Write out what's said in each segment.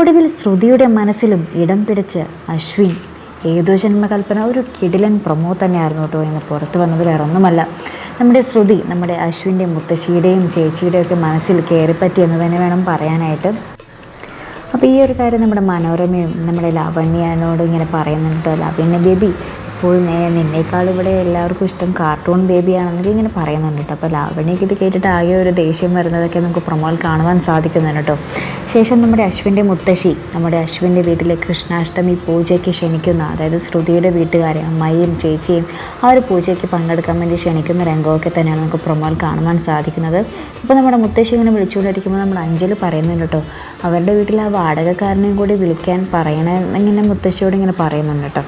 ഒടുവിൽ ശ്രുതിയുടെ മനസ്സിലും ഇടം പിടിച്ച് അശ്വിൻ ഏതോ ജന്മകൽപ്പന ഒരു കിടിലൻ പ്രൊമോ തന്നെയായിരുന്നു കേട്ടോ എന്ന് പുറത്ത് വന്നത്. വേറെ ഒന്നുമല്ല. നമ്മുടെ ശ്രുതി നമ്മുടെ അശ്വിന്റെ മുത്തശ്ശിയുടെയും ചേച്ചിയുടെയും ഒക്കെ മനസ്സിൽ കയറിപ്പറ്റി എന്ന് തന്നെ വേണം പറയാനായിട്ട്. അപ്പോൾ ഈ ഒരു കാര്യം നമ്മുടെ മനോരമയും നമ്മുടെ ലാവണ്യനോട് ഇങ്ങനെ പറയുന്നുണ്ട് ലാവണ്യ ബേബി നേ- നിന്നേക്കാൾ ഇവിടെ എല്ലാവർക്കും ഇഷ്ടം കാർട്ടൂൺ ബേബിയാണെന്നൊക്കെ ഇങ്ങനെ പറയുന്നുണ്ട് കേട്ടോ. അപ്പോൾ ലാവണ്യക്ക് ഇത് കേട്ടിട്ട് ആകെ ഒരു ദേഷ്യം വരുന്നതൊക്കെ നമുക്ക് പ്രൊമോയിൽ കാണുവാൻ സാധിക്കുന്നുണ്ട് കേട്ടോ. ശേഷം നമ്മുടെ അശ്വിന്റെ മുത്തശ്ശി നമ്മുടെ അശ്വിന്റെ വീട്ടിലെ കൃഷ്ണാഷ്ടമി പൂജയ്ക്ക് ക്ഷണിക്കുന്ന. അതായത് ശ്രുതിയുടെ വീട്ടുകാരെ അമ്മയും ചേച്ചിയും ആ ഒരു പൂജയ്ക്ക് പങ്കെടുക്കാൻ വേണ്ടി ക്ഷണിക്കുന്ന രംഗമൊക്കെ തന്നെയാണ് നമുക്ക് പ്രൊമോയിൽ കാണുവാൻ സാധിക്കുന്നത്. അപ്പോൾ നമ്മുടെ മുത്തശ്ശി ഇങ്ങനെ വിളിച്ചുകൊണ്ടിരിക്കുമ്പോൾ നമ്മുടെ അഞ്ജലി പറയുന്നുണ്ട് കേട്ടോ. അവരുടെ വീട്ടിൽ ആ വാടകക്കാരനെയും കൂടി വിളിക്കാൻ പറയണമെന്നിങ്ങനെ മുത്തശ്ശിയോട് ഇങ്ങനെ പറയുന്നുണ്ട് കേട്ടോ.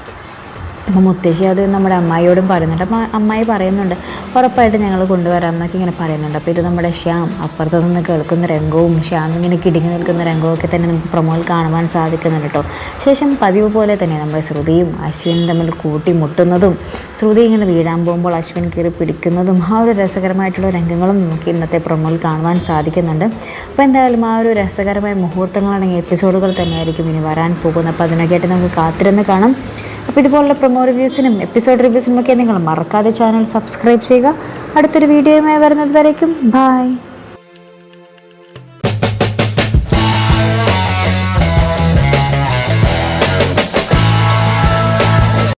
അപ്പോൾ മുത്തശ്ശി അത് നമ്മുടെ അമ്മായിയോടും പറയുന്നുണ്ട്. അപ്പോൾ അമ്മായി പറയുന്നുണ്ട് ഉറപ്പായിട്ട് ഞങ്ങൾ കൊണ്ടുവരാം എന്നൊക്കെ ഇങ്ങനെ പറയുന്നുണ്ട്. അപ്പോൾ ഇത് നമ്മുടെ ശ്യാം അപ്പുറത്ത് നിന്ന് കേൾക്കുന്ന രംഗവും ശ്യാം ഇങ്ങനെ കിടുങ്ങി നിൽക്കുന്ന രംഗവും തന്നെ നമുക്ക് പ്രൊമോയിൽ കാണുവാൻ സാധിക്കുന്നുണ്ട് കേട്ടോ ശേഷം പതിവ് പോലെ തന്നെ നമ്മുടെ ശ്രുതിയും അശ്വിനും തമ്മിൽ കൂട്ടിമുട്ടുന്നതും ശ്രുതി ഇങ്ങനെ വീഴാൻ പോകുമ്പോൾ അശ്വിൻ കയറി പിടിക്കുന്നതും ആ ഒരു രസകരമായിട്ടുള്ള രംഗങ്ങളും നമുക്ക് ഇന്നത്തെ പ്രൊമോയിൽ കാണുവാൻ സാധിക്കുന്നുണ്ട്. അപ്പോൾ എന്തായാലും ആ ഒരു രസകരമായ മുഹൂർത്തങ്ങളാണെങ്കിൽ എപ്പിസോഡുകൾ തന്നെയായിരിക്കും ഇനി വരാൻ പോകുന്നത്. അപ്പോൾ അതിനൊക്കെയായിട്ട് നമുക്ക് കാത്തിരുന്ന് കാണാം. അപ്പോൾ ഇതുപോലുള്ള പ്രൊമോ റിവ്യൂസിനും എപ്പിസോഡ് റിവ്യൂസിനും ഒക്കെ നിങ്ങൾ മറക്കാതെ ചാനൽ സബ്സ്ക്രൈബ് ചെയ്യുക. അടുത്തൊരു വീഡിയോയുമായി വരുന്നത് വരയ്ക്കും ബായ്